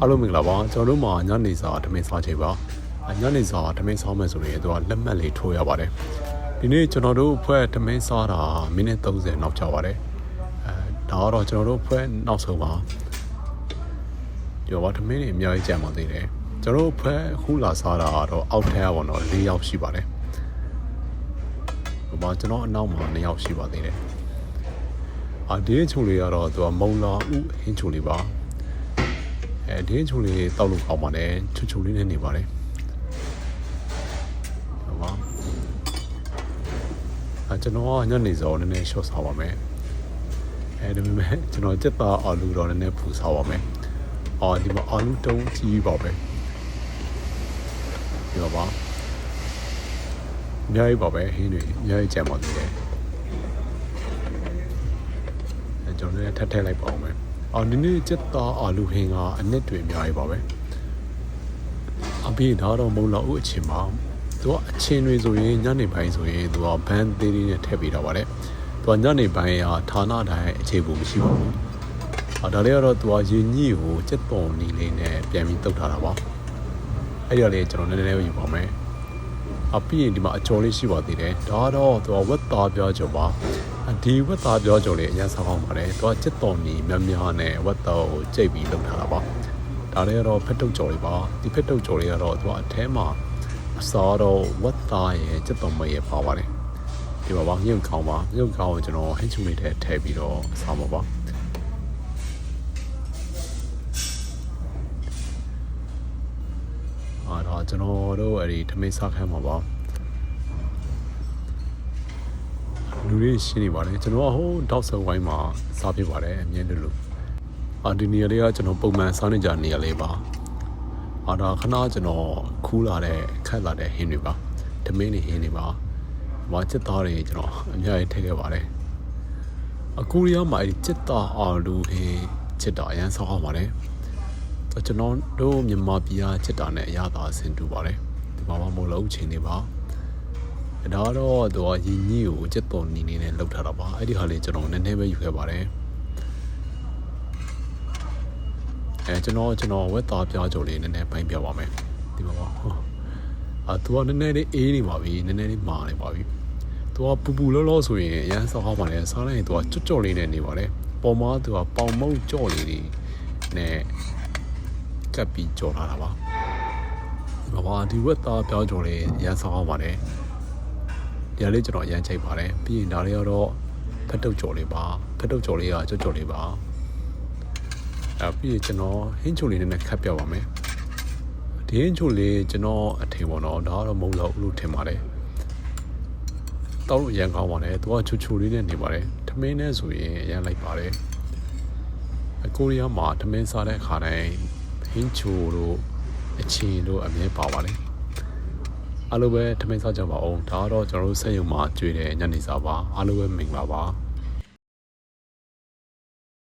အားလုံးမင်္ဂလာပါကျွန်တော်တို့မှာညနေစာဓမင်းစားချိန်ပါအညနေစာဓမင်းစားမယ်ဆိုရင်သူကလက်မှတ်လေးထိုးရပါတယ်ဒီနေ့ကျွန်တော်တို့ဖွဲ့ဓမင်းစားတာမိနစ်30နောက်ကျပါတယ်အဲဒါကတော့ကျွန်တော်တို့ဖွဲ့နောက်ဆုံးပါပြောပါဓမင်းတွေအများကြီးကြံပါသေးတယ်ကျွန်တော်တို့ဖွဲ့အခုလာစားတာကတော့အောက်ထဲကပေါ့နော်၄ယောက်ရှိပါတယ်ဟိုမှာကျွန်တော်အနောက်မှာ2ယောက်ရှိပါသေးတယ်အာဒီချုံလေးကတော့သူကမုံလာဥဟင်းချုံလေးပါ အဲဒီချုံလေးတောက်လို့ကောင်းပါတယ်ချွတ်ချွတ်လေးနဲ့နေပါတယ်ဟုတ်ပါအဲကျွန်တော်ကညနေစောနည်းနည်းရှော့စားပါမယ်အဲဒီမဲ့ကျွန်တော်စက်သားအာလူတော့နည်းနည်းဖူစားပါမယ်အော်ဒီမှာအာလူတုံးကြီးပါပဲဒီပါပါအများကြီးပါပဲဟင်းတွေအများကြီးကြံပါသေးတယ်အဲကျွန်တော်လည်းထပ်ထည့်လိုက်ပါအောင်မယ် အော်ဒီနေ့စက်သားအာလူဟင်းကအနစ်တွေအများကြီးပါပဲအပြေဒါတော့မုံလောက်ဦးအချင်းပါသူကအချင်းတွေဆိုရင်ညနေပိုင်းဆိုရင်သူကဘန်းသေးသေးနဲ့ထည့်ပေးတာပါတယ်သူကညနေပိုင်းကဌာနတိုင်းအခြေပုံမရှိပါဘူးအော်ဒါလေးကတော့သူကရင်ညိကိုစက်တော်နီလေးနဲ့ပြန်ပြီးတုတ်ထားတာပါအဲ့ဒီကလေးကျွန်တော်နည်းနည်းလေးယူပါမယ် အပြီးရင်ဒီမှာအကျော်လေးရှိပါသေးတယ်ဒါကတော့သူကဝက်သားပြောကြော်ပါအဒီဝက်သားပြောကြော်လေးအရင်ဆောင်းအောင်ပါတယ်သူကစက်တော်နီများများနဲ့ဝက်သားကိုကြိတ်ပြီးလုပ်ထားတာပါဒါလေးကတော့ဖက်တုတ်ကြော်လေးပါဒီဖက်တုတ်ကြော်လေးကတော့သူကအထဲမှာအစားတော့ဝက်သားရဲ့စက်တော်မရဲ့ပါပါတယ်ဒီပါပါမြုပ်ကောင်းပါမြုပ်ကောင်းကိုကျွန်တော်ဟင်းချုံလေးထဲထည့်ပြီးတော့အစားပါပါ ကျွန်တော်တို့အဲ့ဒီထမင်းစားခိုင်းမှာပါလူတွေရှင်းနေပါတယ်ကျွန်တော်ကဟိုတောက်ဆုံဝိုင်းမှာစားဖြစ်ပါတယ်အမြဲတလို့အာဒီနေရာလေးကကျွန်တော်ပုံမှန်စားနေကြနေရာလေးပါအာဒါခဏကျွန်တော်ခူးလာတဲ့ခက်လာတဲ့ဟင်းတွေပါထမင်းတွေဟင်းတွေပါမချစ်သားတွေကျွန်တော်အများကြီးထည့်ခဲ့ပါတယ်အကူရီးယားမှာအဲ့ဒီချစ်သားအာလူဟင်းချစ်တာအရန်ဆောက်အောင်ပါတယ် ကျွန်တော်တို့မြန်မာပြည်ကချစ်တာနဲ့အရသာအဆင်တူပါတယ်ဒီမှာမမို့လို့ချိန်နေပါဒါတော့သူကရင်းကြီးကိုချစ်တော်နေနေနဲ့လောက်ထားတာပါအဲ့ဒီဟာလေးကျွန်တော်နည်းနည်းပဲယူခဲ့ပါတယ်အဲကျွန်တော်ကျွန်တော်ဝက်သားပြားကြိုလေးနည်းနည်းပိုင်းပြပါမယ်ဒီမှာပါအာသူကနည်းနည်းလေးအေးနေပါပြီနည်းနည်းလေးမာနေပါပြီသူကပူပူလောလောဆိုရင်အရန်ဆောက်ဟောက်ပါလေစားလိုက်ရင်သူကကြွကြော့လေးနဲ့နေပါလေပေါ်မှာသူကပေါင်မုံကြော့လေးတွေနဲ့ ကပ်ပြီးကြော်လာတာပါဒီမှာဒီဝက်သားပြားကြိုလေးအရန်ဆောက်ဟောက်ပါတယ်ဒီဟာလေးကျွန်တော်အရန်ချိန်ပါတယ်ပြီးရင်ဒါလေးကတော့ဖက်တုတ်ကြော်လေးပါဖက်တုတ်ကြော်လေးကကြွကြော်လေးပါအဲပြီးရင်ကျွန်တော်ဟင်းချိုလေးနဲ့ခတ်ပြပါမယ်ဒီဟင်းချိုလေးကျွန်တော်အထင်ပေါ့နော်ဒါကတော့မုံလောက်လို့ထင်ပါတယ်တောက်လို့ရန်ကောင်းပါတယ်သူကချူချူလေးနဲ့နေပါတယ်ထမင်းနဲ့ဆိုရင်ရန်လိုက်ပါတယ်အကိုရီးယားမှာထမင်းစားတဲ့ခါတိုင်း ဟင်းချိုတို့အချင်းတို့အမြဲပါပါတယ်အားလုံးပဲထမင်းစားကြပါအောင်ဒါကတော့ကျွန်တော်တို့စက်ရုံမှာကြွေတဲ့ညနေစာပါအားလုံးပဲမင်္ဂလာပါ